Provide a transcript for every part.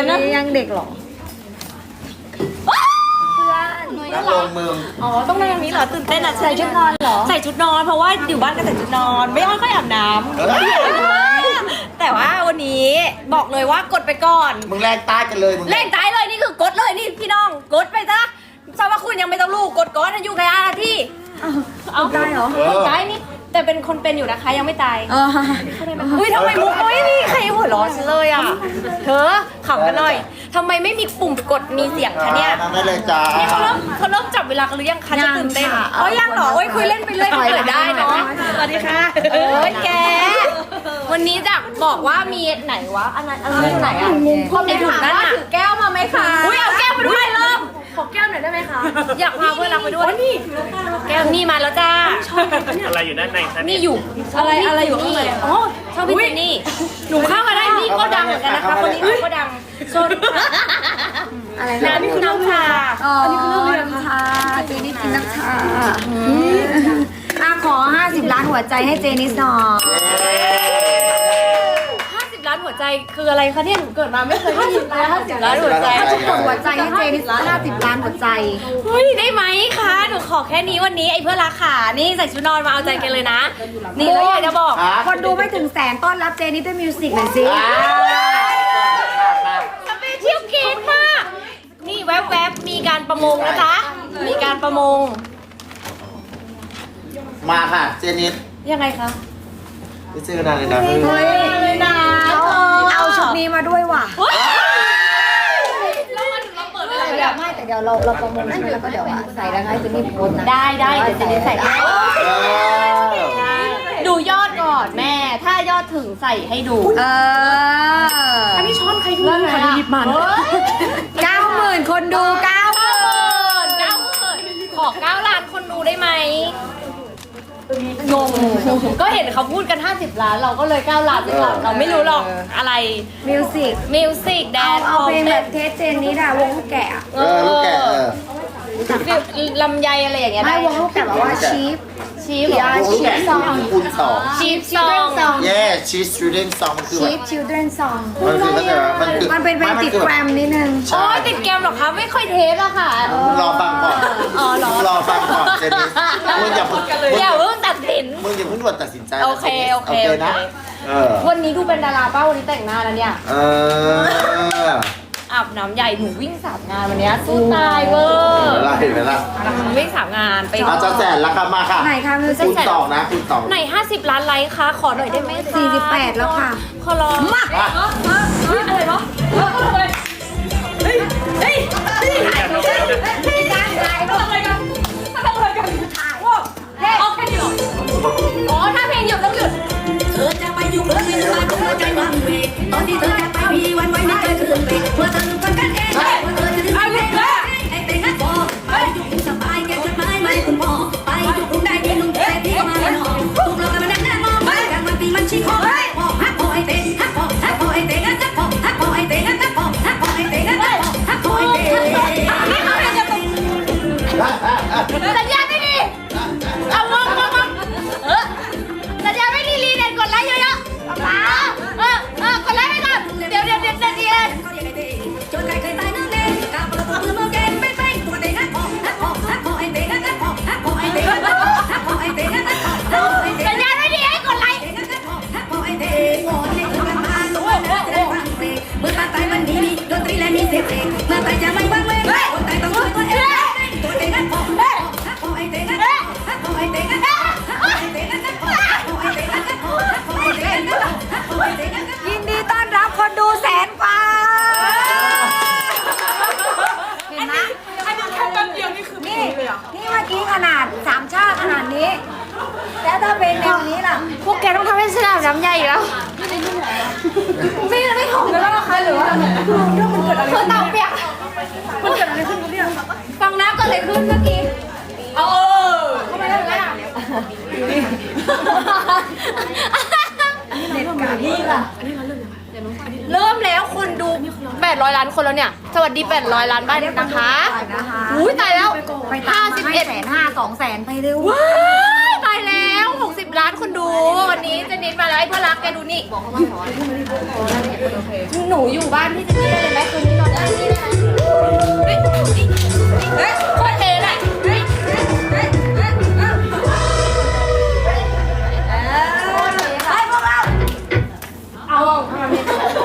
นนะยังเด็กเหรอแล้วลงมึงอ๋อต้องนั่งอย่างนี้เหรอตื่นเต้นอะใส่ชุดนอนเหรอใส่ชุดนอนเพราะว่าอยู่บ้านก็ใส่ชุดนอน ไม่ค่อยอาบน้ำแต่ว่าวันนี้บอกเลยว่ากดไปก่อนมึงแรงตายกันเลยมึงเล่นตายเลยนี่คือกดเลยนี่พี่น้องกดไปซะสมว่าคุณยังไม่ต้องรู้กดก่อนอายุแค่ห้านาทีเอาได้เหรอเออตายนี่ แต่เป็นคนเป็นอยู่นะคะยังไม่ตายเอออุ้ยทำไมมุกน้อยนี่ใครหัวเร้อนฉันเลยอะเธอขำกันหน่อยทำไมไม่มีปุ่มกดมีเสียงคะเนี่ยทำได้เลยจ้านี่เขาเริ่มเขาเริ่มจับเวลากันหรือยังคะจะตื่นเต้นยังค่ะอ๋อยังเหรอโอ้ยคุยเล่นไปเรื่อยเปิดได้เนาะสวัสดีค่ะเอ้ยแกวันนี้จะบอกว่ามีไหนวะอันนั้นอันนั้นอยู่ไหนอะความในถุงนั้นอะถือแก้วมาไหมคะอุ้ยเอาแก้วมาด้วยเริ่ม ขอแก้วหน่อยได้ไหมคะอยากพาเพื่อนรักไปด้วยนี่แก้วนี่มาแล้วจ้าอะไรอยู่ด้านในคะนี่อยู่อะไรอะไรอยู่ข้างในอ๋อชอบพี่เจนนี่ หนูเข้ามาได้นี่ก็ดังเหมือนกันนะคะคนนี้ก็ดังโซนอะไรน้ำนี่คือน้ำชาอ๋ออันนี้คือเรื่องน้ำชาเจนิสกินน้ำชาอะขอ 50 ล้านหัวใจให้เจนิสหน่อย50ล้านหัวใจคืออะไรคะเนี่ยหนูเกิดมาไม่เคยได้ยินเลย50ล้านหัวใจถ้าทุกคนหัวใจให้เจนิส50ล้านหัวใจเฮ้ยได้ไหมคะหนูขอแค่นี้วันนี้ไอ้เพื่อนรักขานี่ใส่ชุดนอนมาเอาใจกันเลยนะ นี่แล้วอยากจะบอกครับคนดูไม่ถึงแสนต้อนรับเจนิสด้วยมิวสิกหน่อยสิอ่าสเปเชียลเกมมาก นี่แวบๆมีการประมงนะจ๊ะมีการประมง มาค่ะเจนิสยังไงคะ ไม่เจอนานเลยนะเฮ้ยเลยนะเอาชุดนี้มาด้วยว่ะเฮ้ยแล้วมันเราเปิดอะไรเดี๋ยวอะไม่แต่เดี๋ยวเราเราประมูลใช่ไหมแล้วก็เดี๋ยวอะใส่แล้วให้เจนิสโพสต์นะได้ได้เดี๋ยวจะได้ใส่ให้เออดูยอดก่อนแม่ ถ้ายอดถึงใส่ให้ดู เอออันนี้ช้อนใครดูใครดูยิบมันเก้าหมื่นคนดูเก้าหเก้ามื่นหมื่นเก้าหมื่นขอเก้าล้านคนดูได้ไหม งงก็เห็นเขาพูดกัน 50 ล้าน เราก็เลย 9 ล้าน10ล้านเราไม่รู้หรอกอะไรมิวสิกมิวสิกแดเอานเอาเพลงแบบเทสเจนนี้ด่ะวงลูกแกะอะ เออลูกแกะเออ ลำไยอะไรอย่างเงี้ยไม่ได้วงลูกแกะแบบว่าชีฟชีฟเหรอลูกแกะคือคูณสองชีฟซชิอลเดรนงซองเย้ชีส student song มันคือแบชีฟบชิลเดรนซองมันคือเข้าใจว่ามันคือมันเป็นเป็นติดคือแกรมนิดนึงอ๋อใช่ติดแกรมเหรอคะไม่ค่อยเทสอะค่ะมึงรอฟังก่อนอ๋อเหรอมึงรอฟังก่อนเจนิสมึงอย่าเพิ่งมึงอย่าเพิ่งตัดสินมึงอย่าเพิ่งด่วนตัดสินใจนะโอเคจนิสโอเคนะโอเคเออวันนี้ดูเป็นดาราเป้าวันนี้แต่งหน้าแล้วเนี่ยเออ อาบน้ำใหญ่หนูวิ่งสามงานวันเนี้ยสู้ตายเวอเห็นร์ไหมล่ะเห็นไหมล่ะวิ่งสามงานไป อาจจะแสนแล้วครับมาค่ะไหนคะมิวสิคูกณสองนะคูณสองไหน 50 ล้านไลค์คะขอหน่อยได้ไหมคะ48แล้วค่ะ ขอร้องมาอะเฮ้ยอะไรวะเฮ้ยเฮ้ยเฮ้ยเฮ้ยทำอะไรกันทำอะไรกันว้าวเฮ้ยเอาแค่นี้เหรออ๋อถ้าเพลงหยุดต้องหยุดเธอจะไปอยู่เพื่อไม่สบายของหัวใจวางเวงตอนที่เธอจะไป มีวันไว้ไม่เคยคืนเวงเมื่อเธอฟังกันเองเมื่อเธอจะได้ไม่ได้ไอ้เต็งฮัทบอไปอยู่สบายเก็บจดหมายไม่คุณพ่อไปอยู่กรุงได้ที่ลุงแกที่มาหนอถูกเรากันมานั่งหนั่งมองไปกันวันปีมันชี้คอพ่อฮักพ่อไอเต็งฮักพ่อฮักพ่อไอเต็งฮักพ่อฮักพ่อไอเต็งฮักพ่อฮักพ่อไอเต็งฮักพ่อฮักพ่อไอเต็ง นะคะหรือว่าคือเต่าเปียกมันเกิดอะไรขึ้นเนี่ยฟังน้ำเกิดอะไรขึ้นเมื่อกี้เออทำไมได้แบบนั้นอะเริ่มแล้วคนดู 800 ล้านคนแล้วเนี่ย สวัสดี 800 ล้านบ้านนะคะนะคะอุ้ยตายแล้ว ไปตามมาให้แสน51ห้าสองแสนไปเร็วว้ายตายแล้ว 60 ล้านคนดูวันนี้เจนนิดมาแล้วไอ้พ่อรักแกดูนี่บอกเขามาขอหนูอยู่บ้านพี่เจนนี่ได้เลยไหมเฮ้ยโคตรเท่เลยเฮ้ยเฮ้ยเฮ้ยเฮ้ยเฮ้ยให้พวกเราเอา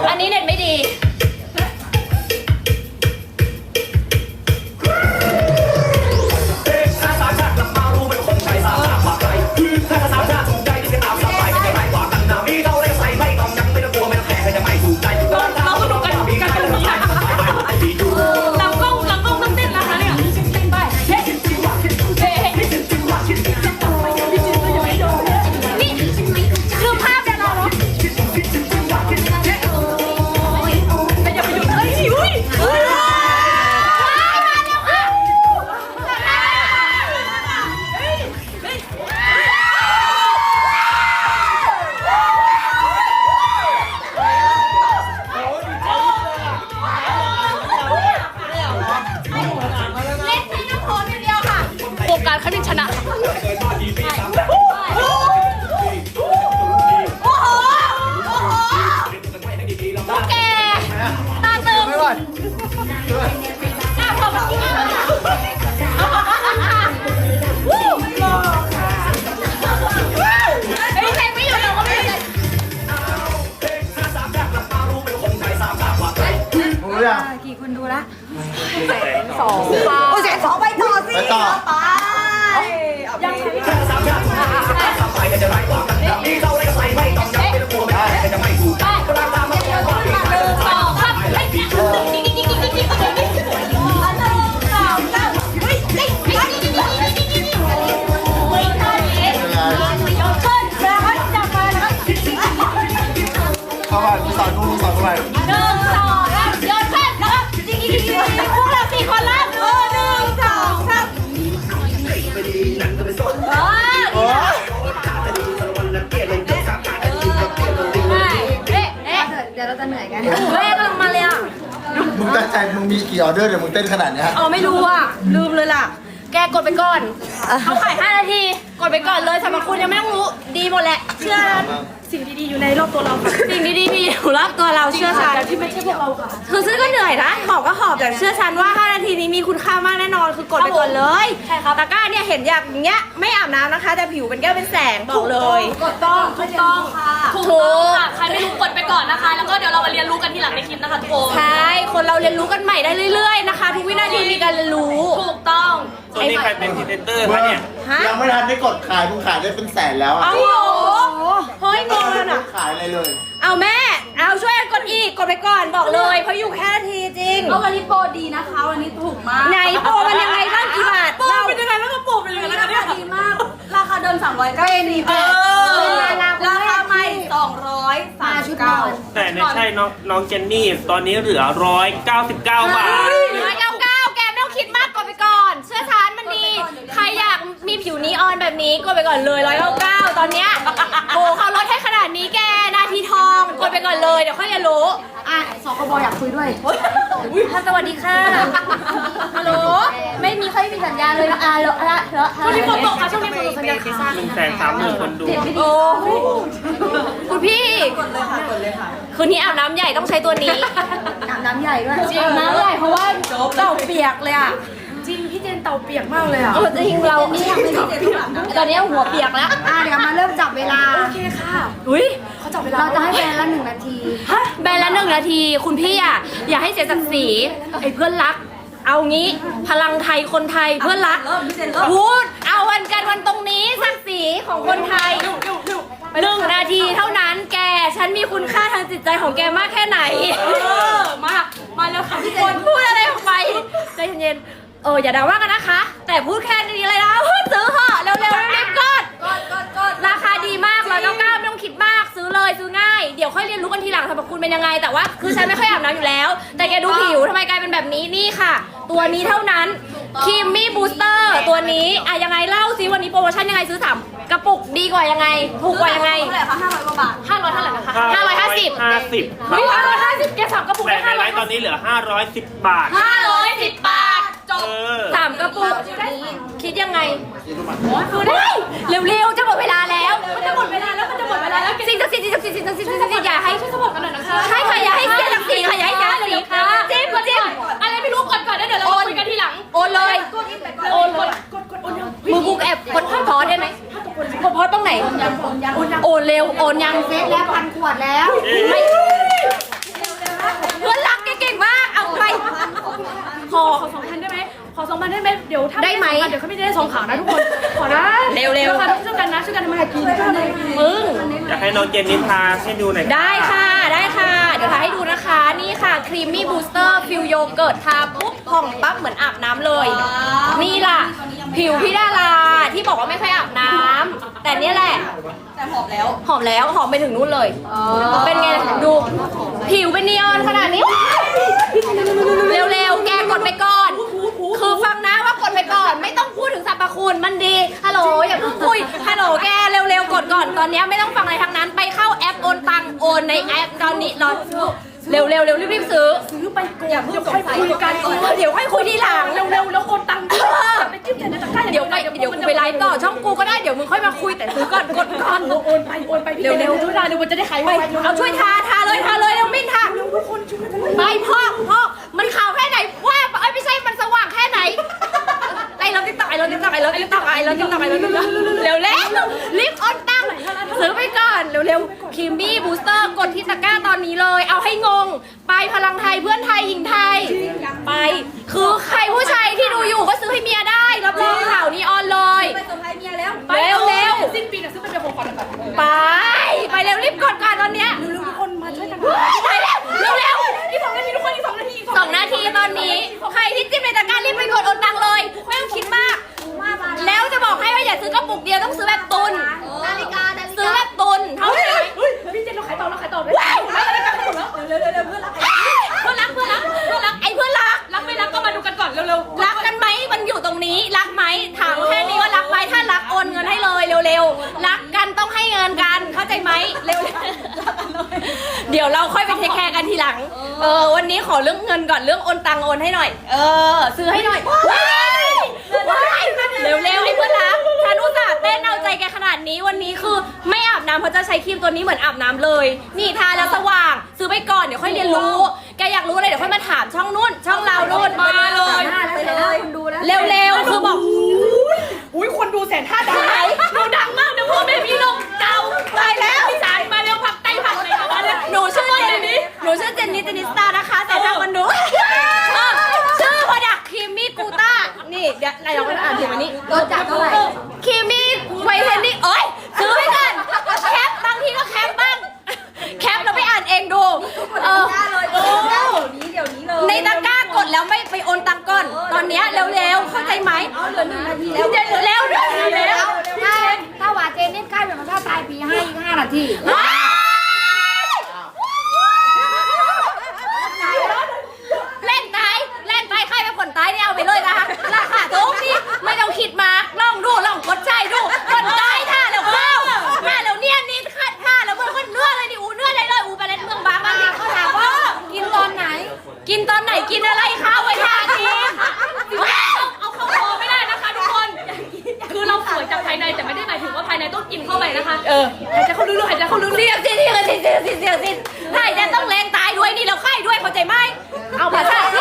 อันนี้เน็ตไม่ดี จะเหนื่อยกันเฮ้ยกำลังมาเลยอะ มึงตั้งใจมึงมีกี่ออเดอร์เดี๋ยวมึงเต้นขนาดเนี้ยอ๋อไม่รู้อะ ลืมเลยล่ะ แกกดไปก่อน เขาขาย5นาที กดไปก่อนเลยสำหรับคุณยังไม่ต้องรู้ ดีหมดแหละ เชื่อฉัน สิ่งดีๆอยู่ในรอบตัวเราค่ะสิ่งดีๆมีอยู่รอบตัวเราเชื่อฉันที่ไม่ใช่พวกเราค่ะ คือซื้อก็เหนื่อยนะหอบก็หอบแต่เชื่อฉันว่า 5 นาทีนี้มีคุณค่ามากแน่นอนคือกดไปก่อนเลยใช่ครับตะกร้าเนี่ยเห็นอย่างเงี้ยไม่อาบน้ำนะคะ แต่ผิวเป็นแก้วเป็นแสงบอกเลยถูกต้องถูกต้องค่ะถูกใครไม่รู้กดไปก่อนนะคะ แล้วก็เดี๋ยวเรามาเรียนรู้กันทีหลังในคลิปนะคะทุกคนใช่คนเราเรียนรู้กันใหม่ได้เรื่อยๆนะคะ ทุกวินาทีมีการเรียนรู้ถูกต้องตัวนี้ใครเป็นพรีเซนเตอร์คะเนี่ยฮะยังไม่ทันได้กดขายมึงขายได้เป็นแสนแล้วอะเอาโหเฮ้ยงงเลยน่ะ ขายอะไรเลย เอาแม่ เอาช่วยกันกดอีก กดไปก่อนบอกเลยเพราะอยู่แค่นาทีจริง ก็วันนี้โปรดีนะคะ วันนี้ถูกมากไหนโปรมันยังไงบ้างกี่บาทโปรเรา เป็นยังไงบ้างก็โปรเป็นยังไงแล้วกันเนี่ยดีมาก ราคาเดิม300ก็ยังดีไปราคาใหม่200มาชุดนอน แต่ไม่ใช่น้องน้องเจนนี่ตอนนี้เหลือ 199 บาท ร้อยเก้าเก้าแกไม่ต้องคิดมากกดไปก่อน เชื่อฉันมันดี ใครอยากมีผิวนีออนแบบนี้กดไปก่อนเลยร้อยเก้าเก้าตอนเนี้ยโอ้เขาลด ไปก่อนเลยเดี๋ยวค่อยเรียนรู้อะสคบอยากคุยด้วยสวัสดีค่ะฮัลโหลไม่มีใครมีสัญญาณเลยนะอ่าเหรอเหรอเหรอช่วงนี้ฝนตกค่ะช่วงนี้ฝนตกสัญญาณค่ะ1แสนสามหมื่นคนดู โอ้คุณพี่กดเลยค่ะกดเลยค่ะคืนนี้อาบน้ำใหญ่ต้องใช้ตัวนี้อาบน้ำใหญ่ด้วยอาบน้ำใหญ่เพราะว่าเต่าเปียกเลยอะจริงพี่ เจนเตาเปียกมากเลยอะ เออจริงเรานี่ทำเป็นเปียกตอนนี้หัวเปียกแล้ว อะเดี๋ยวมาเริ่มจับเวลา โอเคค่ะอุ้ยเขาจับเวลาเราจะให้แฟนละหนึ่งนาทีแบนละหนึ่งนาที คุณพี่อะอย่าให้เสียศักดิ์ศรีไอ้เพื่อนรัก เอางี้ พลังไทยคนไทยเพื่อนรัก เริ่มพี่เจนเริ่มพูด เอาวันกันวันตรงนี้ศักดิ์ศรีของคนไทยหนึ่งนาทีเท่านั้นแก ฉันมีคุณค่าทางจิตใจของแกมากแค่ไหน เออมา มาแล้วค่ะพี่เจคนนพูดอะไรออกไปใจเย็นๆ เอออย่าด่าว่ากันนะคะ แต่พูดแค่นี้เลยนะพูดซื้อเถอะเร็วๆรีบๆกด กดกดกดราคาดีมากร้อยเก้าเก้าไม่ต้องคิดมากซื้อเลยซื้อง่าย เดี๋ยวค่อยเรียนรู้กันทีหลังสรรพคุณเป็นยังไง แต่ว่าคือฉันไม่ค่อยอาบน้ำอยู่แล้ว แต่แกดูผิวทำไมกลายเป็นแบบนี้นี่ค่ะ ตัวนี้เท่านั้นครีมมี่บูสเตอร์ตัวนี้อะยังไงเล่าซิวันนี้โปรโมชั่นยังไงซื้อสามกระปุกดีกว่ายังไงถูกกว่ายังไงเท่าไหร่คะ500กว่าบาท500เท่าไหร่นะคะ550 550เฮ้ย550แกสามกระปุกแต่ได้ในไลฟ์ตอน550นี้เหลือ 510 บาท510บาท จบสามกระปุกคิดยังไงคือได้เร็วๆจะหมดเวลาแล้วมันจะหมดเวลาแล้วมันจะหมดเวลาแล้วสิ่งศักสิทธิ์สิ่งศักสิ่งศักสิ่งศักสิทงอย่าให้ช่วยสมบัติกันหน่อยนะคะใช่ค่ะอย่าให้เสียศักดิ์ศค่ะอย่าให้เสียศักดิ์ศรีค่ะจิ้มก็จิ้มอะไรไม่รู้กดก่อนแล้วเดี๋ยวเราคุยกันทีหลังโอนเลยโอนเลยมือบุกแอบกดข้าวพอได้ไหมข้กดพอดตรงไหนโอนยังโอนเร็วโอนยังเฟซแล้วพันขวดแล้ว เดี๋ยวเขาไม่ได้ส่งข่าวนะทุกคน ขอนะเร็วๆ ค่ะช่วยกันนะช่วยกันทำมาหากินมึง อยากให้น้องเจนนี่ทาให้ดูหน่อยได้ค่ะได้ค่ะ เดี๋ยวทาให้ดูนะคะนี่ค่ะครีมมี่บูสเตอร์ฟิวโยเกิร์ตทาปุ๊บผ่องปั๊บเหมือนอาบน้ำเลย นี่ล่ะ ผิวพี่ดาราที่บอกว่าไม่ค่อยอาบน้ำแต่เนี่ยแหละ แต่หอมแล้ว หอมแล้วหอมไปถึงนู้นเลย เป็นไง ดู ผิวเป็นนีออนขนาดนี้ เร็วๆ กดก่อน ตอนนี้ไม่ต้องฟังอะไรทั้งนั้น ไปเข้าแอปโอนตังโอนในแอปตอนนี้รอเร็วๆเร็วรีบๆซื้อ ซื้อไปก่อนอย่าเพิ่งค่อยคุยกันเออเดี๋ยวค่อยคุยทีหลัง เร็วๆแล้วคนตังค์อย่าไปจิ้มแต่ในตะกร้าเดี๋ยวไปเดี๋ยวกูไปไลฟ์ต่อช่องกูก็ได้ เดี๋ยวมึงค่อยมาคุยแต่ซื้อก่อนกดก่อน โอนไปโอนไปพี่เร็วๆทุกท่านเดี๋ยวมันจะได้ขายไวเอาช่วยทาทาเลยทาเลยเร็วมิ้นทาไปพ่อพ่อมันขาวแค่ไหนว่าเอ้ยไม่ใช่มันสว่างแค่ไหน ไอ้เราติ๊กต็อกไอ้เราติ๊กต็อกไอ้เราติ๊กต็อกไอ้เราติ๊กต็อกไอ้เราติ๊กต็อกเร็วเร็วรีบออนตั้งซื้อไปก่อนเร็วเร็วคิมมี่บูสเตอร์กดที่ตะกร้าตอนนี้เลย เอาให้งง ไปพลังไทยเพื่อนไทยหญิงไทย ไป คือใครผู้ชายที่ดูอยู่ก็ซื้อให้เมียได้รับรองข่าวนี้ออนเลยไปส่งให้เมียแล้วเร็วเร็วสิ้นปีนะซื้อไปเป็นของขวัญก่อนไปไปเร็วรีบกดก่อนตอนเนี้ย อวันนี้ขอเรื่องเงินก่อนเรื่องโอนตังโอนให้หน่อย เออ ซื้อให้หน่อยว้ายว้ายเร็วๆไอ้เพื่อนรักฉันอุตส่าห์เต้นเอาใจแกขนาดนี้วันนี้คือไม่อาบน้ำเพราะจะใช้ครีมตัวนี้เหมือนอาบน้ำเลย นี่ทาแล้วสว่าง ซื้อไปก่อนเดี๋ยวค่อยเรียนรู้ แกอยากรู้อะไรเดี๋ยวค่อยมาถามช่องนู่น ช่องเรานู่นมาเลย ไปเลยคุณดูแล้วเร็วๆคือบอก อุ้ยคนดูแสนห้าดังไเดี๋ยวไหนเราก็อ่านถึงวันนี้รถจักรเท่าไหร่ครีมมี่ไวเทนนิ่งเอ้ยซื้อไว้กันแคปบางทีก็แคปบ้าง แคปแล้วไปอ่านเองดู เออเลยเดี๋ยวนี้เดี๋ยวนี้เลยในตะกร้ากดแล้วไม่ไปโอนตังค์ก่อน ตอนเนี้ยเร็วๆเข้าใจไหมเอาเหลือหนึ่งนาทีแล้วเร็วๆเร็วๆเร็วๆเร็วถ้าถ้าว่าเจนนี่ใกล้เป็นมันถ้าตายปีให้อีกห้านาที เล่นตายเล่นตายใครเป็นคนตายเนี่ยเอาไปเลยนะคะราคาถูกนี่ไม่ต้องคิดมากลองดูลองกดใจดูคนตายท่าแล้วเข้าท่าแล้วเนี่ยนี่ท่าท่าแล้วเมื่อคนเนื้อเลยดิอูเนื้อเลยเลยอูไปเล่นเมืองบางบางทีเขาถามว่า กินตอนไหน กินตอนไหนกินอะไรคะไว้ทาทีเอาเข้าคอไม่ได้นะคะทุกคน คือเราสวยจากภายในแต่ไม่ได้หมายถึงว่าภายในต้องกินเข้าไปนะคะเออหายใจเข้าลึกๆหายใจเข้าลึกเสียงสิเสียงสิเสียงสิเสียงสิใช่แต่ต้องแรงตายด้วยนี่เราไข้ด้วยเข้าใจไหมเอาภาษาที่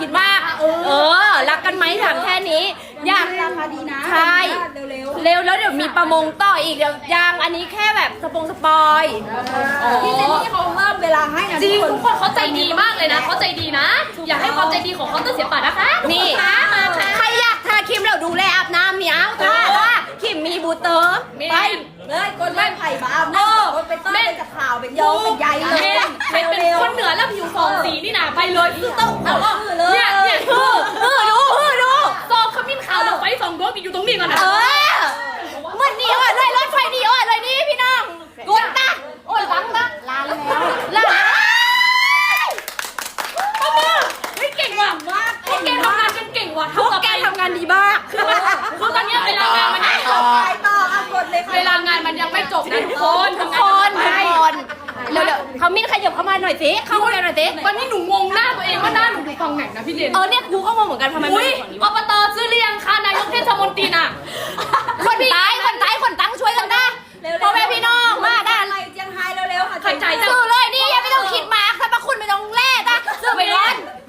คิดมากเออ รักกันไหมถามแค่นี้ อยากราคาดีนะใช่เร็วเร็วแล้วเดี๋ยวมีประมงต่ออีกเดี๋ยวยางอันนี้แค่แบบสปงสปอยๆพี่เจนนี่เขาเพิ่มเวลาให้นะจริงทุทุกกคคนนเขาใจดีมากเลยนะเขาใจดีนะ อยากให้ความใจดีของเขาต้องเสียป่านะคะนี่มาค่ะใครอยากทาครีมแล้วดูแลอาบน้ำเหนียวทาว่าครีมมีบูเตอร์มีไป เลยกดแม่ไผ่บ้าแม่กดไปต้นเป็นจากข่าวเป็นโยงเป็นใยเลเมยนเป็นเป็นคนเหนือแล้วผิวสองสีนี่นะไปเลยคือต้องเอาว่าคือเลยเนี่ยเนี่ยฮือฮือดูฮือดูซองขมิ้นขาวเราไว้สองดวงอยู่ตรงนี้ก่อนนะเออมันดีอะเลยรถไฟดีอะเลยนี่พี่น้องกดตาโอ้ยฟังตาลาแล้ว่งมากพวกแกทำงานกันเก่งว่ะพวกแกทำงานดีมากคือตอนนี้เวลางานมันยังไม่จบไปต่ออะกดเลยเวลางานมันยังไม่จบนะทุกคนทุกคนทุกคนเดี๋ยวเขามิ้นขยับเข้ามาหน่อยสิเข้ามาหน่อยสิวันนี้หนูงงหน้าตัวเองว่าหน้าหนูดูฟังไหนนะพี่เดนเออเนี่ยกูก็งงเหมือนกันทำไมอุ้ยอบตซื้อเรียงค่ะนายกเทศมนตรีน่ะคนตายคนตายคนตั้งช่วยกันนะพ่อแม่พี่น้องมาด้านอไรเจียงไฮเร็วๆค่ะใจสู้เ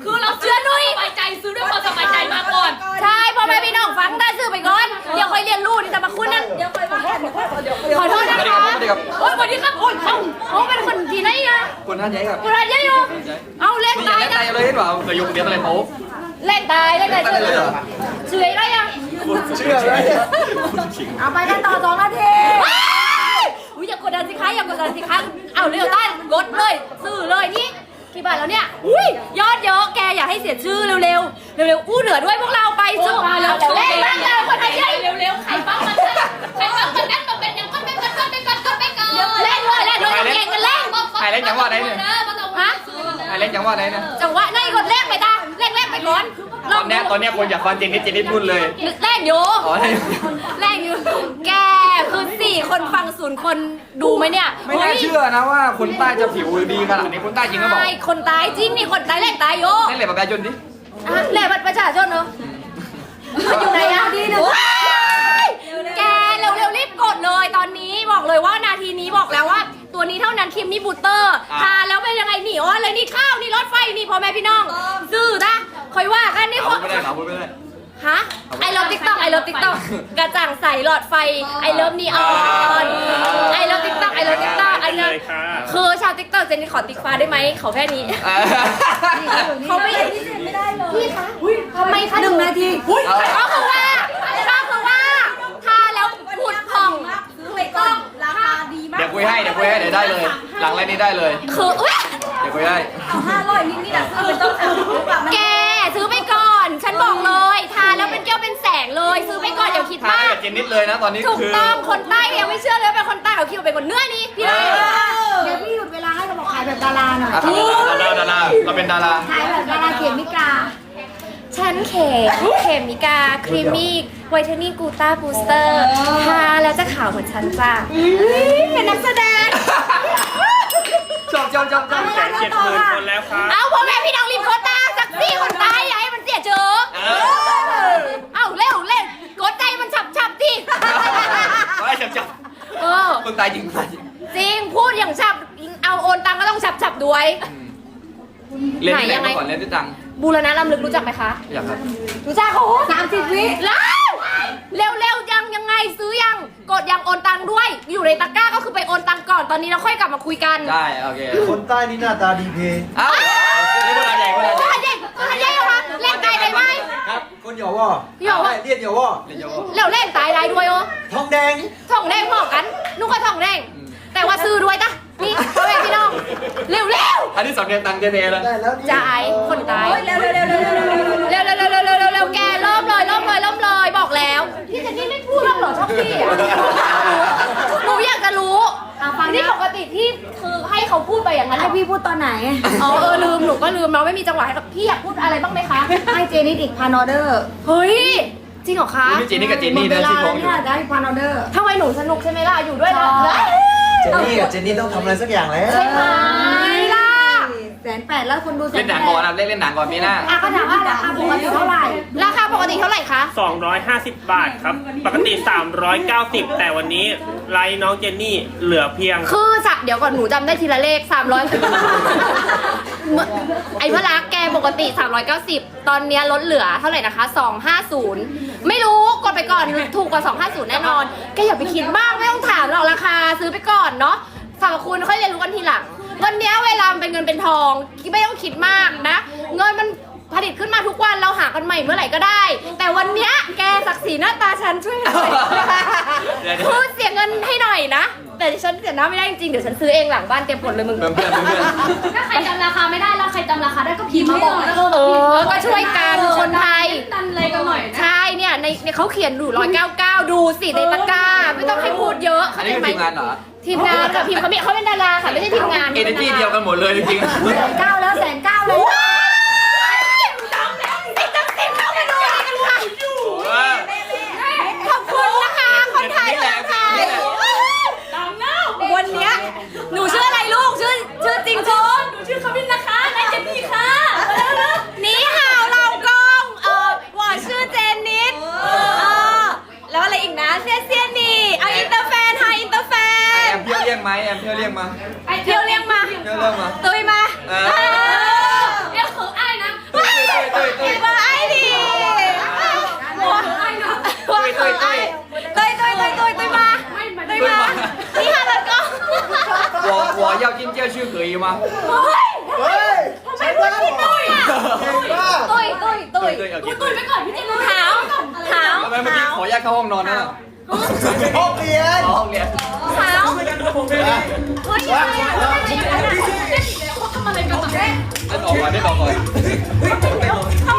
คือเราเชื่อนุ้ยสบายใจซื้อด้วยความสบายใจมาก่อน ใช่พ่อแม่พี่น้องฟังได้ซื้อไปก่อน เดี๋ยวค่อยเรียนรู้นี่สรรพคุณนั่นเดี๋ยวไปว่ากันเดี๋ยวค่อยเดี๋ยวขอโทษนะคะโอ้ยสวัสดีครับโอ้ยเอ้าเขาเป็นคนที่ไหนอะคนท่านใหญ่ครับคุณอะไรอยู่เอาเล่นไม่อยาตากยเล่นนะไตเลยเปล่าเคยยกเดียวอะไรโป๊ะเล่นตายเล่นตายเล่นตายเลยเหรอเฉยได้ยังเชื่อเลยเอาไปกันต่อสองนาทีอุ้ยอย่ากดดันสิคะอย่ากดดันสิคะเอาเร็วต้านกดเลยซื้อเลยนี่ กี่บาทแล้วเนี่ย อุ้ยยอดเยอะ แกอย่าให้เสียชื่อเร็วๆ เร็วๆ อู้เหลือด้วยพวกเราไปซื้อมาแล้วเล่นบ้างเลยคนไทยใหญ่เร็วๆใครบ้างมันใครบ้างมันนั่นมาเป็นยังก็เป็นกันก็เป็นกันก็เป็นกันเล่นเลยเล่นเลยเก่งกันเล่นใครเล่นจังหวะไหนเนี่ยฮะใครเล่นจังหวะไหนเนี่ยจังหวะไหนกดเล่นไปตาเล่นเล่นไปก่อนตอนเนี้ยตอนเนี้ยคนอยากฟังเจนนิดเจนนิดพูดเลยเล่นอยู่อ๋อเล่นแรงอยู่ แก คือสี่คนฟังศูนย์คนดูไหมเนี่ยไม่น่าเชื่อนะว่าคนใต้จะผิวดีขนาดนี้คนใต้จริงก็บอกใช่คนตายจริงนี่คนตายแรงตายโยเล่นเลยแบบประชาชนดิอะแหล่บัตรประชาชนเนอะอยู่ไหนอะโอ๊ยแกเร็วๆรีบกดเลยตอนนี้บอกเลยว่านาทีนี้บอกแล้วว่า ตัวนี้เท่านั้นคิมมี่บูตเตอร์ทาแล้วเป็นยังไงหนีอ้อนเลยนี่ข้าวนี่รถไฟนี่พ่อแม่พี่น้อง ซื้อนะคอยว่ากันนี่เอาคนไม่ได้เอาไม่ได้ ฮะไอเลิฟติ๊กต็อกไอเลิฟติ๊กต็อกกระจ่างใสหลอดไฟไอเลิฟนีออนไอเลิฟติ๊กต็อกไอเลิฟติ๊กต็อกอันนี้เลยค่ะคือชาวติ๊กต็อกเจนนี่ขอติ๊กฟ้าได้ไหมขอแค่นี้เขาไม่ไม่ได้เลยพี่คะทำไมคะหนึ่งนาทีก็คือว่าก็คือว่าทาแล้วผุดผ่องซื้อไปก่อนราคาดีมากเดี๋ยวคุยให้เดี๋ยวคุยให้เดี๋ยวได้เลย หลังไรนี้ได้เลยคืออุ๊ยเดี๋ยวคุยให้เอาห้าร้อยนิดนี่นะซื้อไปต้องสั่งรู้ป่ะมันแกซื้อไปก่อน ฉัน บอกเลยทาแล้วเป็นแก้วเป็นแสงเลย ซื้อไปก่อนอย่าคิดทายมาก กับเจนนิดเลยนะตอนนี้ถูกคือ ต้องคนใต้ยังไม่เชื่อเลยว่าเป็นคนใต้เขาคิดว่าเป็นคนเหนื้อนี่พี่ได้เดี๋ยวพี่หยุดเวลาให้เราบอกขายแบบดาราหน่อยอะดาราดาราเราเป็นดารา ขายแบบดาราเขียนมิกา ฉันเขมเขมมิกา ครีมมี่ ไวท์เทนนิ่งกูต้าบูสเตอร์ทาแล้วจะขาวเหมือนฉันจ้ะเป็นนักแสดงชอบชอบชอบชอบแสนเจ็ดหมื่นคนแล้วครับ เอาพ่อแม่พี่น้องรีบกดตาสักสี่คนตายอย่าให้มันเสีย เจอเออเอาเร็วเร็วกดใจมันฉับฉับๆที่ไม่ชอบชอบเออ คนตายจริงตายจริงจริงพูดอย่างฉับเอาโอนตังก็ต้องฉับฉับๆด้วยเล่นที่ไหไหนยันงไง มาก่อนเล่นที่ตังบูรณะลำลึกรู้จักไหมคะ อยากครับ รู้จักโอ้โหสามสิบวิ แล้ว เร็วเร็วๆยังยังไงซื้อยังกดยังโอนตังด้วย อยู่ในตะกร้าก็คือไปโอนตังก่อนตอนนี้เราค่อยกลับมาคุยกันได้โอเคคนใต้นี่หน้าตาดีเพเอ้านี่เวลาใหญ่เวลาใหญ่คนใหญ่คนใหญ่ออกมาเล่นตายได้ไหม ครับคนหยอว่อหยอว่อ เรียกหยอว่อเล่นเยอะเร็วเล่นตายได้ด้วยโอ้ทองแดงท่องแดงพอกันนุ่งก็ท่องแดงแต่ว่าซื้อด้วยจ้ะนี่พ่อแม่พี่น้องเร็วเร็วอันนี้สำเนียงตังเจเนแล้ว ได้แล้วนี่จ่ายคนตาย เร็วเร็วเร็วเร็วเร็วเร็วเร็วเร็วเร็ว มเลยเริ่มเลยเริ่มเลยบอกแล้วพี่เจนนี่ไม่พูดหรอกเหรอชอบพี่อะหนูอยากจะรู้เอาฟังนี่นะปกติที่คือให้เขาพูดไปอย่างนั้นให้พี่พูดตอนไหน อ๋อเออลืมหนูก็ลืมเราไม่มีจังหวะให้กับพี่อยากพูดอะไรบ้างไหมคะให้เจนิดอีกพันออเดอร์เฮ้ยจริงเหรอคะนี่เจนนี่กับเจนหมนี่ดเวนะลาชื่อขแล้อวงอยู่ เนี่ยได้พันออเดอร์ ทำไมหนูสนุกใช่ไหมล่ะอยู่ด้วยนะใช่ เจนนี่กับเจนนี่ต้องทำอะไรสักอย่างแล้ว ใช่ไหมล่ะ แสนแปดแล้วคนดูแสเล่นนหนังก่อนนะเล่นเล่นหนังก่อนปีหน้า อะเขาถามว่าราคาปกติเท่าไหร่ ราคาปกติเท่าไหร่คะ 250 บาทครับ ปกติ 390 แต่วันนี้ไลน์น้องเจนนี่เหลือเพียง คือสักเดี๋ยวก่อนหนูจำได้ทีละเลข 300ไอ้พระรักแกปกติ 390 ตอนเนี้ยลดเหลือเท่าไหร่นะคะ 250 ไม่รู้กดไปก่อนถูกกว่า 250 แน่นอนแกอย่าไปคิดมากไม่ต้องถามหรอกราคาซื้อไปก่อนเนาะสรรพคุณค่อยเรียนรู้กันทีหลัง วันเนี้ยเวลามันเป็นเงินเป็นทองไม่ต้องคิดมากนะ เงินมันผลิตขึ้นมาทุกวันเราหากันใหม่เมื่อไหร่ก็ได้ แต่วันเนี้ยแกศักดิ์ศรีหน้าตาฉันช่วยหน่อยเดี๋ยวคือเสียเงินให้หน่อยนะ แต่ดิฉันเสียหน้าไม่ได้จริงๆเดี๋ยวฉันซื้อเองหลังบ้านเต็มผลเลยมึง เพื่อนเพื่อนเพื่อนถ้าใครจำราคาไม่ได้แล้วใครจำราคาได้ก็พิมพ์มาบอกนะเออก็ช่วยกันคนไทยตันอะไรกันหน่อยนะ ใช่เนี่ยในในเขาเขียนอยู่ร้อยเก้าเก้าดูสิในตะกร้าไม่ต้องให้พูดเยอะอัเข้านใจนี้คือไหม ทีมงานเหรอ ทีมงานค่ะพิมพ์เขามีเขาเป็นดาราค่ะไม่ใช่ทีมงานเอเนจีเดียวกันหมดเลยจริงแสนเก้าแล้วแสนเก้าเลยว้ายจำแล้วติดตั้งติดเข้ามาดูอะไรกันค่ะ ๆเออ ขอบคุณนะคะ คนไทยคนไทย ตามหน้า ยง ไหมแอมเที่ยวเรียกมา เที่ยวเรียกมา เที่ยวเรียกมา ตุ้ยมา เออ เออเรียกของไอ้นะเฮ้ย ตุ้ยตุ้ยตุ้ย มาไอ้ดิว้าว้าของไอ้ตุ้ยตุ้ยตุ้ยตุ้ยตุ้ยมาตุ้ยมานี่ค่ะแล้วก็ 我我要进教区可以吗？ เฮ้ยใช่ป่ะตุ้ยเก่งมาก ตุ้ยตุ้ยตุ้ย 对对，OK。 ตุ้ยไปก่อนพี่เจนขาวขาว ทำไมเมื่อกี้ ขาว ขออนุญาตเข้าห้องนอนนะ ห้องเรียน ห้องเรียน ขาว เฮ้ยยังไงอะไม่ได้อย่างนั้นอะได้ต่อก่อนได้ต่อก่อนเขาไอ้อาให้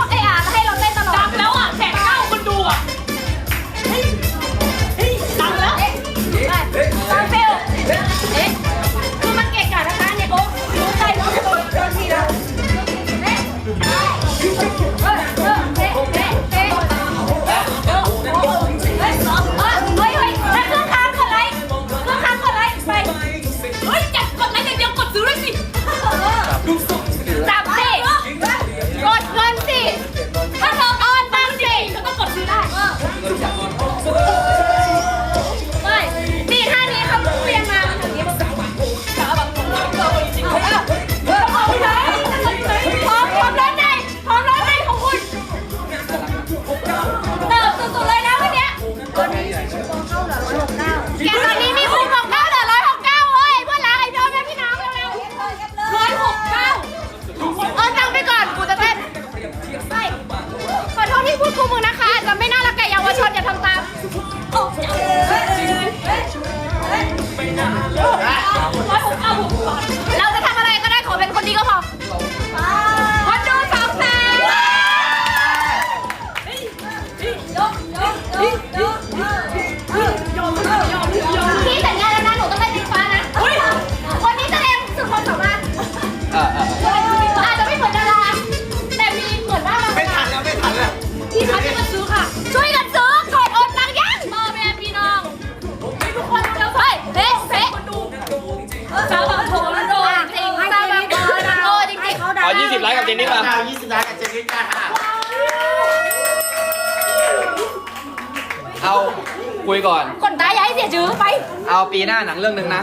ปีหน้าหนังเรื่องหนึ่งนะ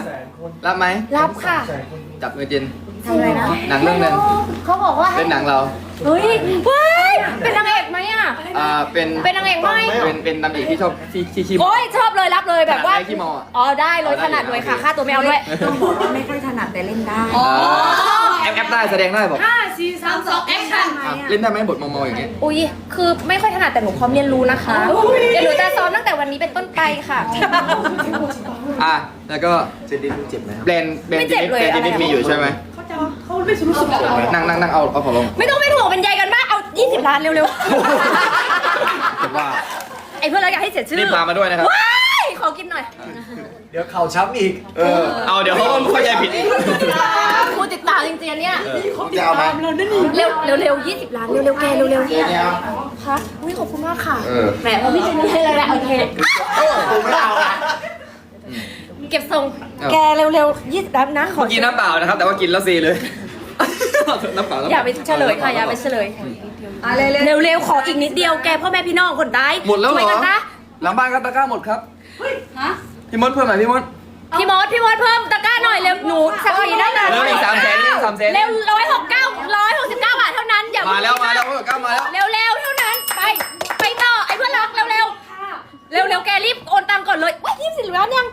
รับไหม รับค่ะจับมือเจนทำอะไรนะหนังเรื่องหนึ่งเขาบอกว่าเป็นหนังเราเฮ้ยเฮ้ยเป็นนางเอกไหมอะ อ่าเป็น เป็นนางเอกไหมเป็นเป็นนางเอกที่ชอบที่ที่ขี้โอ้ยชอบเลยรับเลยแบบว่าขนาดไหนขี้เมาอะอ๋อได้เลยขนาดเลยค่ะค่าตัวไม่เอาด้วยต้องบอกว่าไม่ค่อยถนัดแต่เล่นได้อ๋อแอปแอปได้แสดงได้บอกห้าสี่สามสองแอคชั่นอะเล่นได้ไหมบทเมาๆอย่างเงี้ยอุ้ยคือไม่ค่อยถนัดแต่หนูพร้อมเรียนรู้นะคะเดี๋ยวหนูจะซ้อมตั้งแต่วันนี้เป็นต้นไปค่ะ อะแล้วก็เจนนี่รู้เจ็บไหมครับแบรนด์แบรนด์ไม่เจเจ็นบนี่เลยแบรนด์เจนนี่อะไร มีอยู่ใช่ไหมเขาจะเขาไม่รู้สึกแล้วนั่งนั่งนั่งเอาเอาของลงไม่ต้องเป็นห่วงเป็นใยกันมากเอา 20 ล้านเร็วแต่ว่าๆ ไอ้เพื่อนเราอยากให้เสียชื่อรีบพามาด้วยนะครับ ว้ายขอกินหน่อยเดี๋ยวเข่าช้ำอีก เออเอาเดี๋ยวเขาเข้าใจผิดอีกกูติดตามจริงๆอันเนี่ยจะเอาไหมเร็วเร็วเร็ว20 ล้านเร็วเร็วแกเร็วเร็วเจนนี่เอาคะอุ้ยขอบคุณมากค่ะเออแหมพอพี่เจนนี่ให้เลยแหละโอเคกูไม่เอาละ เก็บทรงเอาแกเร็วเร็ว20ล้านนะขอกินน้ำเปล่านะครับ แต่ว่ากินแล้วซีเลย น้ำเปล่าน้ำเปล่าอย่าไปเฉลยค่ะอย่าไปเฉลยอะเร็วเร็วเร็วๆขออีกนิดเดียวแกพ่อแม่พี่น้องคนตายหมดแล้วเหรช่วยอกันนะหลังบ้านก็ตะกร้าหมดครับพี่มดเพิ่มหน่อยพี่มด พี่มดพี่มดเพิ่มตะกร้าหน่อยเร็วหนูสักทีได้ไหมเร็วอีกสามแสนอีกสามแสน เร็วร้อยหกเก้าร้อยหกสิบเก้าบาทเท่านั้นอย่ามาแล้วมาแล้วกล้ามาแล้ว เร็วเร็วๆเท่านั้นไปไปต่อไอ้เพื่อนรักเร็วเร็วเร็วเร็วๆแกรีบโอนตังค์ก่อนเลยว้ายยี่สิบล้านยัง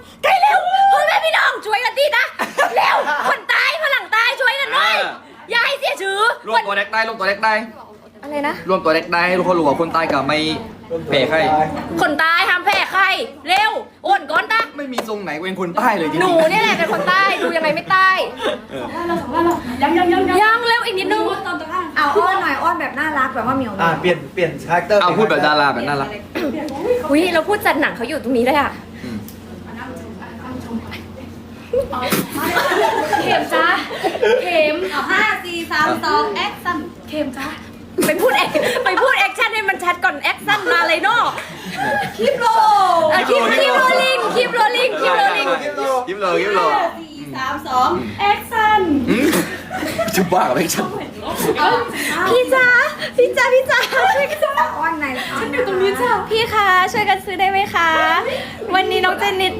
รวมตัวเล็กได้รวมตัวเล็กได้อะไรนะรวมตัวเล็กได้ทุกคนรู้ว่าคนใต้กับไม่เป๋ใครคนตายทำแพ้ใคร เร็วโอนก่อนตาไม่มีทรงไหนเป็นคนใต้เลยจริงหๆนูเนี่ยแหละเป็นคนใต้ ดูยังไงไม่ใต้ ยังยังยังยังยังเร็วอีกนิดนึงๆเอาอ้อนหน่อยอ้อนแบบน่ารักแบบว่าเหมียวอ่าเปลี่ยนเปลี่ยนคาแรคเตอร์เอาพูดแบบดาราแบบน่ารักอุ้ยเราพูดจัดหนังเขาอยู่ตรงนี้เลยอะอืม เข็มจ้าเข็มเอาห้าสี่สามสองแอคชั่นเข็มจ้าไปพูดแอคไปพูดแอคชั่นให้มันชัดก่อนแอคชั่นมาเลยเนาะคลิปโลอะคลิปคลิปโรลลิงคลิปโรลลิงคลิปโรลลิงยิ้มเลยยิ้มเลยสี่สามสองแอคชั่นอืมจะบ้ากับไอ้ฉันพี่จ้าพี่จ้าพี่จ้าช่วยกันอ้อนในฉันอยู่ตรงนี้จ้าพี่คะช่วยกันซื้อได้ไหมคะ วันนี้น้องเจนนิด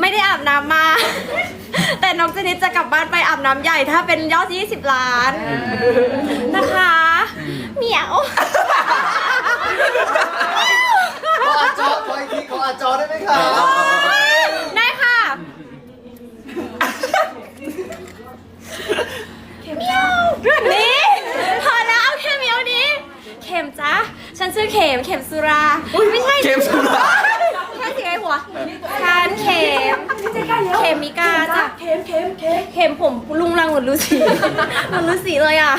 ไม่ได้อาบน้ำมา แต่น้องเจนิดจะกลับบ้านไปอาบน้ำใหญ่ถ้าเป็นยอด 20 ล้าน นะคะเหมียวขออาจอขออีกทีขออาจอได้ไหมครับได้ค่ะนี่พอแล้วเอาแค่เมียวนี้ เข็มจ้ะ ฉันชื่อเข็มเข็มสุราไม่ใช่เข็มสุราแค่สิไอหัวฉันเข็มเข็มมิกาจ้ะเข็มเข็มเข็มเข็มผมลุงรังเหมือนฤาษีเหมือนฤาษีเลยอะ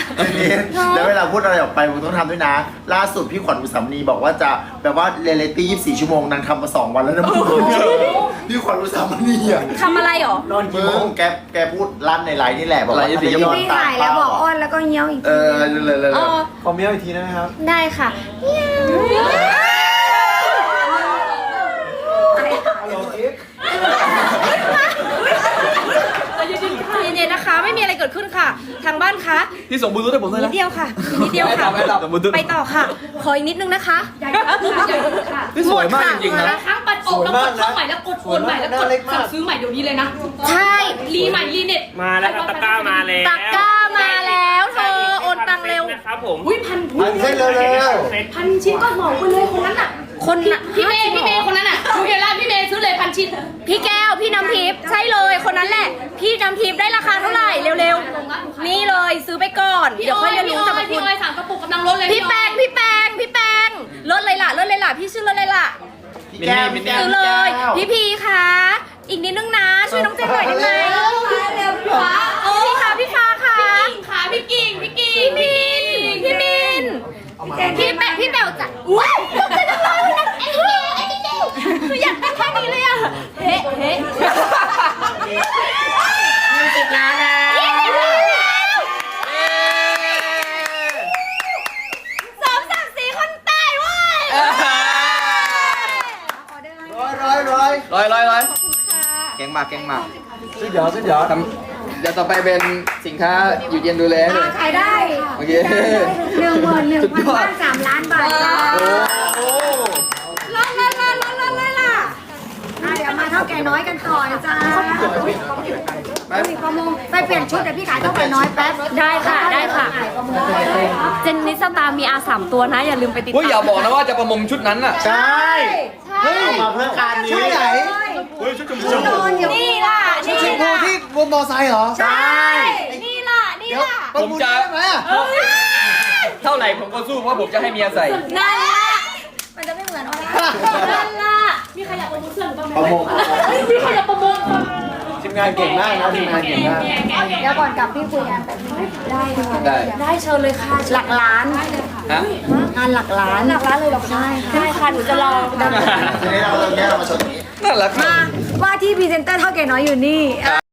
แล้วเวลาพูดอะไรออกไปมึงต้องทำด้วยนะ ล่าสุดพี่ขวัญอุสามณีบอกว่าจะแบบว่าเรเลตี้ 24 ชั่วโมงนางทำมา 2 วันแล้วนะมึงพี่ขวัญอุสามณีอะทำอะไรหรอนอนกี่โมงแกแกพูดลั่นในไลน์นี่แหละบอกว่าไลน์24ชั่วโมงพี่ถ่ายแล้วบอกอ้อนแล้วก็เงี้ยวอีกเออเลยเลยเลยเออขอเมียวอีกทีได้ไหมครับ ได้ค่ะใจเย็นๆนะคะ ไม่มีอะไรเกิดขึ้นค่ะ ทางบ้านคะที่ส่งบลูทูธให้ผมด้วยนินะ ดเดียวค่ะนิดเดียวค่ะไม่หลับไม่หลับไปต่อค่ะ ขออีกนิดนึงนะคะ ที่สวยมากจริงๆนะครั้งปัดอกแล้วกดเข้าใหม่แล้วกดโอนใหม่แล้วกดสวยมากน่าเล็กมากสั่งซื้อใหม่เดี๋ยวนี้เลยนะ ใช่ รีใหม่รีเน็ตมาแล้วครับตะกร้ามาแล้ว ตะกร้ามาแล้วเธอ โอนตังเร็ว นะครับผมอุ้ยพันถุพันเส้นเร็วพันชิ้นก็เหมาไปเลยคนนั้นอะ คนน่ะพี่เมย์พี่เมย์คนนั้นอะดูเห็นแล้วพี่เมย์ซื้อเลยพันชิ้นพี่แก้วพี่น้ำทิพย์ใช่เลยคนนั้นแหละ พี่น้ำทิพย์ได้ราคาเท่าไหร่เร็วๆ นี่เลยซื้อไปก่อนพี่เดี๋ยวอ้ค่ออยยเรียนพี่รู้อ้สรรอพยคุพี่ณอ้อยสั่งกระปุกกำลังลดเลยพี่แปงพี่แปงพี่แปงลดเลยล่ะลดเลยล่ะพี่ชื่อลดเลยล่ะๆพี่แก้วพี่แก้วซื้อเลยพี่พีคะอีกนิดนึงนะช่วยน้องเจนหน่อยได้ไหมโอ้พี่คะ พี่ฟ้าค่ะขาพี่กิ่งพี่กิ่งพี่มินพี่มินพี่แปะพี่แปวจะอุ้ยจะจะรอนะไอ้เฮ้ไอ้เด็กหนูอยากเป็นแค่นี้เลยอะเฮ้เฮ้ยี่สิบล้านแล้วสองสามสี่คนใต้เว้ยร้อยร้อยร้อยร้อยร้อยร้อยเก่งมากเก่งมากสุดยอดสุดยอดทำ เดี๋ยวต่อไปเป็นสินค้าอยู่เย็นดูแลเลย ขายได้โอเค หนึ่งหมื่นหนึ่งสุดพันยอดบ้านสามล้านบาทจ้าโอ้ลดเลยล่ะลดเลยล่ะล่ะอะเดี๋ยวมาเท่าแก่น้อยกันต่อนะจ๊ะมีประมงไปเปลี่ยนชุดเดี๋ยวพี่ขายเท่าแก่น้อยแป๊บได้ค่ะได้ค่ะ เจนนิสตามีอาสามตัวนะ อย่าลืมไปติดเฮ้ยอย่าตามบอกนะว่าจะประมงชุดนั้นอะ ใช่ ใช่เอามาเพื่อการนี้ไหน เฮ้ยชุดชมชุดนอนอยู่นี่ล่ะชุดนี่ชมพูล่ะที่บนมอไซค์เหรอใช่ นี่ล่ะ นี่เดี๋ยวล่ะประมูลได้ไหมอะเท่าไหร่ผมก็สู้เพราะผมจะให้เมียใส่ นั่นล่ะ มันจะไม่เหมือนว่านั่นล่ะ มีใครอยากประมูลเสื้อหรือเปล่าประมูลมีใครอยากประมูล ทีมงานเก่งมากนะทีมงานเก่งมาก เดี๋ยวก่อนกลับพี่คุยงานแบบนี้ได้ค่ะได้ ได้เชิญเลยค่ะหลักล้านฮะงานหลักล้านหลักล้านเลยหรอใช่ค่ะได้ค่ะหนูจะรอทีนี้เราเราแยกเรามาชนตรงนี้น่ารักมากว่าที่พรีเซนเตอร์เท่าแก่น้อยอยู่นี่